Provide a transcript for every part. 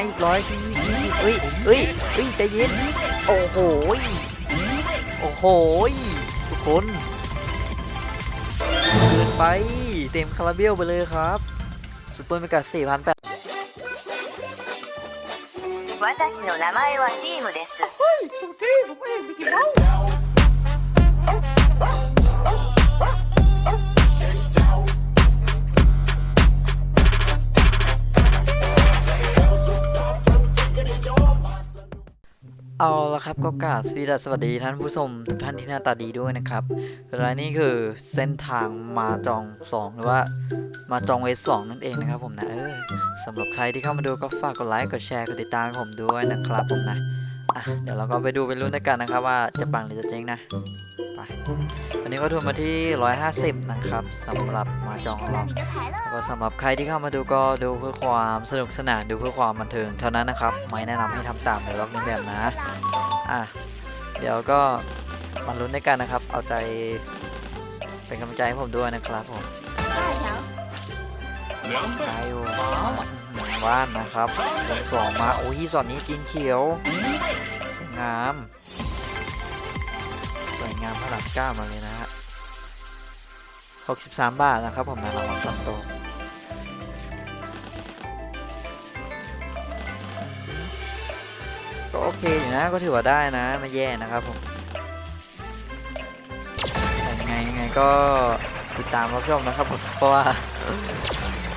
อีกร้อยสี่ยี่สิบเฮ้ยเฮ้ยเฮ้ยใจเย็น โอ้โหยโอ้โหยทุกคนเกินไปเต็มคาราเบลไปเลยครับซูเปอร์เมกาสี่พันแปด 私の名前はチームです เอาละครับก็กราบสวีดัสวัสดีท่านผู้ชมทุกท่านที่หน้าตาดีด้วยนะครับและนี่คือเส้นทางมาจอง 2 หรือว่ามาจองเวสสองนั่นเองนะครับผมนะเออสำหรับใครที่เข้ามาดูก็ฝากกดไลค์กดแชร์กดติดตามให้ผมด้วยนะครับผมนะอะเดี๋ยวเราก็ไปดูไปรุ่นด้วยกันนะครับว่าจะปังหรือจะเจ๊งนะ ไปวันนี้ก็ทุนมาที่ 150 นะครับสำหรับมาจองเราแล้วก็สำหรับใครที่เข้ามาดูก็ดูเพื่อความสนุกสนานดูเพื่อความบันเทิงเท่านั้นนะครับ ไม่แนะนำให้ทำตามในล็อกนี้แบบนะอะเดี๋ยวก็มาลุ้นด้วยกันนะครับ เอาใจเป็นกำลังใจให้ผมด้วยนะครับผมได้อยู่หนึ่งว่านนะครับสองมาโอ้ยสอนนี้จีนเขียวสวยงาม งามพระหลังก้ามาเลยนะฮะ63 บาทนะครับผมนะรางวัลตัดโตก็โอเคอยู่นะก็ถือว่าได้นะไม่แย่นะครับผมแต่ยังไงยังไงก็ติดตามรับชมนะครับผมเพราะว่า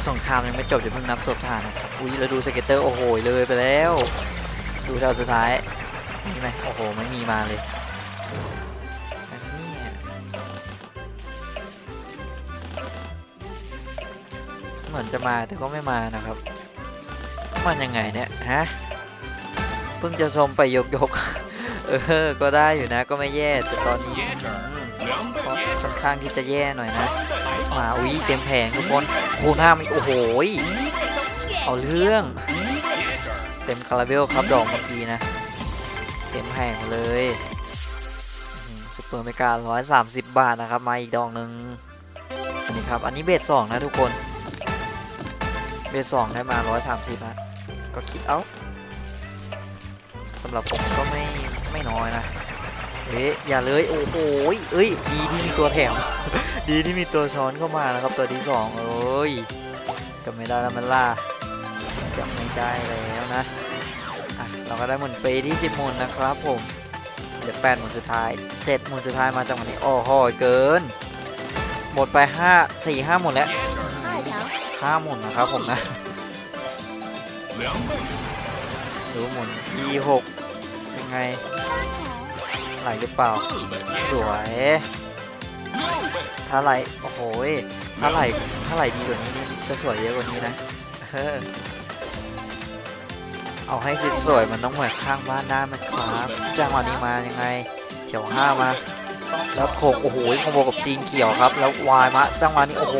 สงครามยังไม่จบอย่าเพิ่งนับศพทารนะครับอุ้ยแล้วดูสเก็ตเตอร์โอ้โหเลยไปแล้ว ดูเท่าสุดท้ายมีไหมโอ้โหไม่มีมาเลย เหมือนจะมาแต่ก็ไม่มานะครับ มันยังไงเนี่ยฮะเพิ่งจะชมไปยกยกเออ ก็ได้อยู่นะก็ไม่แย่แต่ตอนนี้ก็ค่อนข้างที่จะแย่หน่อยนะมาอุ้ยเต็มแผงทุกคนคูณห้ามันโอ้โหเอาเรื่อง เต็มคาราเบลครับดอกเมื่อกี้นะ เต็มแผงเลยซุปเปอร์เมการ้อยสามสิบบาทนะครับ มาอีกดอกหนึ่งอันนี้ครับ อันนี้เบสสองนะทุกคน เบสสองได้มาร้อยสามสิบฮะก็คิดเอาสำหรับผมก็ไม่ไม่น้อยนะเอ๊ะอย่าเลยโอ้โหเอ้ยดีที่มีตัวแถม ดีที่มีตัวช้อนเข้ามานะครับตัวที่สองเอ้ยจะไม่ได้แล้วมันล่าจะไม่ได้แล้วนะอะเราก็ได้หมุนเฟรที่10หมุนนะครับผมเหลือ8หมุนสุดท้าย7หมุนสุดท้ายมาจากวันนี้โอ้โหเกิน หมดไป5 4 5หมุนแล้ว 5หมุนนะครับผมนะดูหมุนที่6ยังไงไหลหรือเปล่า สวย ถ้าไหล โอ้โหถ้าไหล ถ้าไหลดีกว่านี้นี่จะสวยเยอะกว่านี้นะ เออ เอาให้สวยๆมันต้องเหมือนข้างบ้านได้ไหมครับจังหวะนี้มายังไงเฉียวห้ามา แล้วโคงโอ้โหคอมโบกับจีนเขียวครับ แล้ววายมา จังหวะนี้ โอ้โห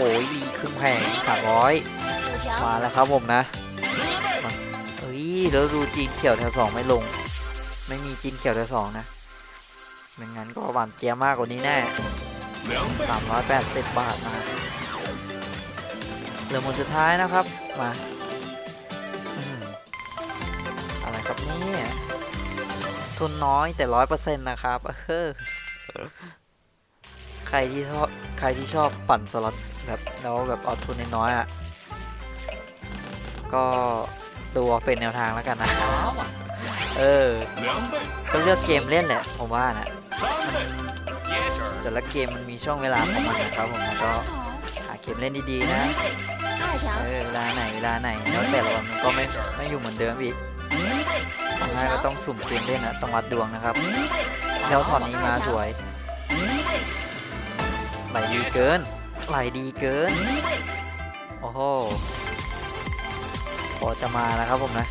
รึ่งแผงสามร้อยมาแล้วครับผมนะเอ้ยแล้วดูจีนเขียวแถวสองไม่ลง ไม่มีจีนเขียวแถวสองนะไม่งั้นก็หวานเจี๊ยมากกว่านี้แน่380บาทมาเหลือหมดสุดท้ายนะครับมาอะไรครับนี่ทุนน้อยแต่ร้อยเปอร์เซ็นต์นะครับเออใครที่ชอบใครที่ชอบปั่นสล็อต แล้วแบบเอาทุนน้อยๆอะ ก็ดูเอาเป็นแนวทางแล้วกันนะ เออ ก็เลือกเกมเล่นแหละ ผมว่านะ แต่ละเกมมันมีช่วงเวลาของมันนะครับผมก็หาเกมเล่นดีๆนะ เออเวลาไหนเวลาไหนแล้วแต่ละวันมันก็ไม่ไม่อยู่เหมือนเดิมอีกของง่ายก็ต้องสุ่มเกมเล่นนะต้องวัดดวงนะครับแล้วช็อตนี้มาสวยไหลดีเกิน ไหลดีเกิน โอ้โหพอจะมาแล้วครับผมนะ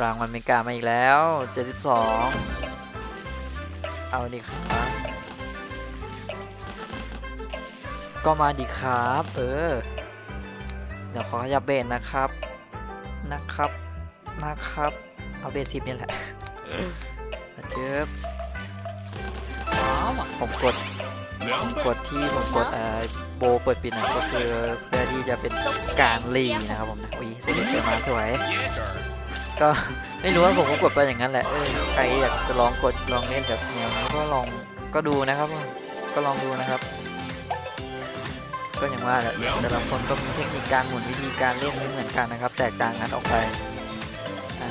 รางวัลเมกามาอีกแล้ว 72 เอาดิครับ ก็มาดิครับ เออ เดี๋ยวขอขยับเบนนะครับ นะครับ นะครับ เอาเบสสิบนี่แหละเจ็บผมกด กดที่ผมกดเอ่อโบเปิดปิดนะก็คือเพื่อที่จะเป็นการรีนะครับผมนะอุ้ยเสด็จเกิดมาสวย ก็ไม่รู้ว่าผมก็กดไปอย่างนั้นแหละเออใครอยากจะลองกดลองเล่นแบบแนวนี้ก็ลองก็ดูนะครับก็ลองดูนะครับ ก็อย่างว่าแหละแต่ละคนก็มีเทคนิคการหมุนวิธีการเล่นไม่เหมือนกันนะครับ แตกต่างกันออกไปอ่า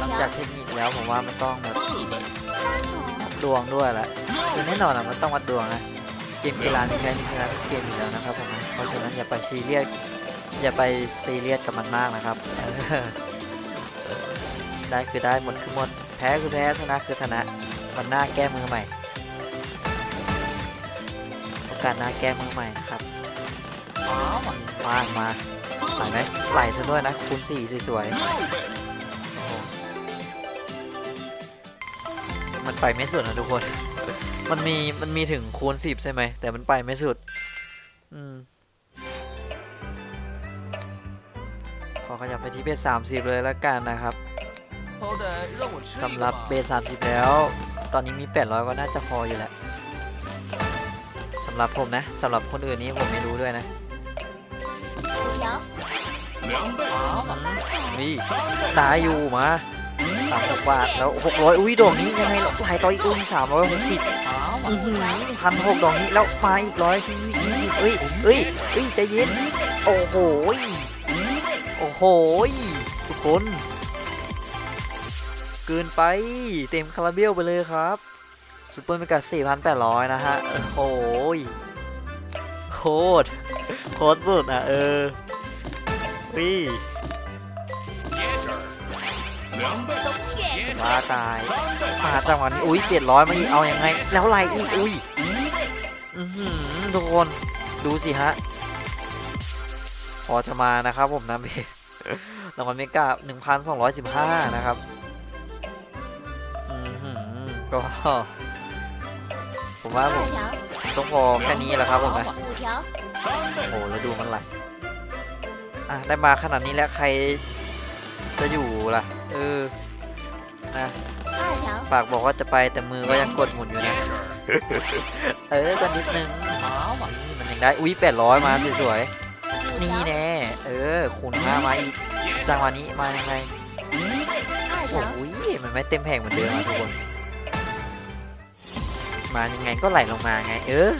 นอกจากเทคนิคแล้วผมว่ามันต้องแบบ ดวงด้วยแหละคือแน่นอนอะมันต้องวัดดวงนะเกมกีฬามีแพ้มีชนะทุกเกมอยู่แล้วนะครับผมเพราะฉะนั้นอย่าไปซีเรียสอย่าไปซีเรียสกับมันมากนะครับได้คือได้หมดคือหมดแพ้คือแพ้ชนะคือชนะวันหน้าแก้มือใหม่โอกาสหน้าแก้มือใหม่นะครับมามาไหลไหมไหลซะด้วยนะคูณสี่สวยๆ มันไปไม่สุดนะทุกคน มันมีมันมีถึงคูณสิบใช่ไหม แต่มันไปไม่สุด อืม ขอขยับไปที่เบสสามสิบเลยแล้วกันนะครับสำหรับเบสสามสิบแล้ว ตอนนี้มี800ก็น่าจะพออยู่แหละสำหรับผมนะสำหรับคนอื่นนี้ผมไม่รู้ด้วยนะนี่ตายอยู่มา สามหกบาทแล้วหกร้อยอุ้ยดอกนี้ยังไงล่ะไหลต่ออีกอุ้ยสามร้อยหกสิบอือหือพันหกดอกนี้แล้วมาอีกร้อยสี่ยี่สิบเอ้ยเอ้ยเอ้ยใจเย็นโอ้โหโอ้โหทุกคน เกินไปเต็มคาราเบลไปเลยครับซูเปอร์เมกาสี่พันแปดร้อยนะฮะโอ้โหโคตรโคตรสุดอะเออวิ มาตายมาจังหวะนี้อุ้ยเจ็ดร้อยมาอีกเอายังไง แล้วไหลอีกอุ้ยอือหือทุกคนดูสิฮะพอจะมานะครับผมนะเบสรางวัลเมกาหนึ่งพันสองร้อยสิบห้านะครับอือหือก็ผมว่าผมต้องพอแค่นี้แหละครับผมนะโอ้โหแล้วดูมันไหลอะได้มาขนาดนี้แล้วใครจะอยู่ล่ะ เออ นะฝากบอกว่าจะไปแต่มือก็ยังกดหมุนอยู่นะ เออก็นิดนึงนี่มันยังได้ อุ้ยแปดร้อยมาสวยๆ นี่แน่ เออคูณห้ามาอีก จังหวะนี้มายังไงโอ้ยมันไม่เต็มแผงเหมือนเดิมอะทุกคน มายังไงก็ไหลลงมาไง เออ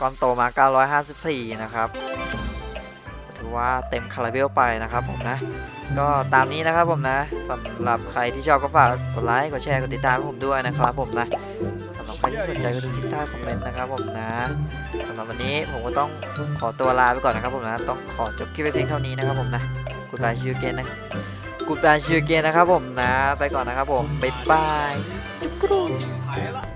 ก้อนโตมา 954 นะครับถือ ว่าเต็มคาราเบลไปนะครับผมนะ ก็ตามนี้นะครับผมนะสำหรับใครที่ชอบก็ฝากกดไลค์กดแชร์กดติดตามให้ผมด้วยนะครับผมนะสำหรับใครที่สนใจก็ดูที่ใต้คอมเมนต์นะครับผมนะสำหรับวันนี้ผมก็ต้องขอตัวลาไปก่อนนะครับผมนะ ต้องขอจบคลิปไว้เพียงเท่านี้นะครับผมนะกูดบายชิวเกนนะกูดบายชิวเกนนะครับผมนะ ไปก่อนนะครับผมบ๊ายบาย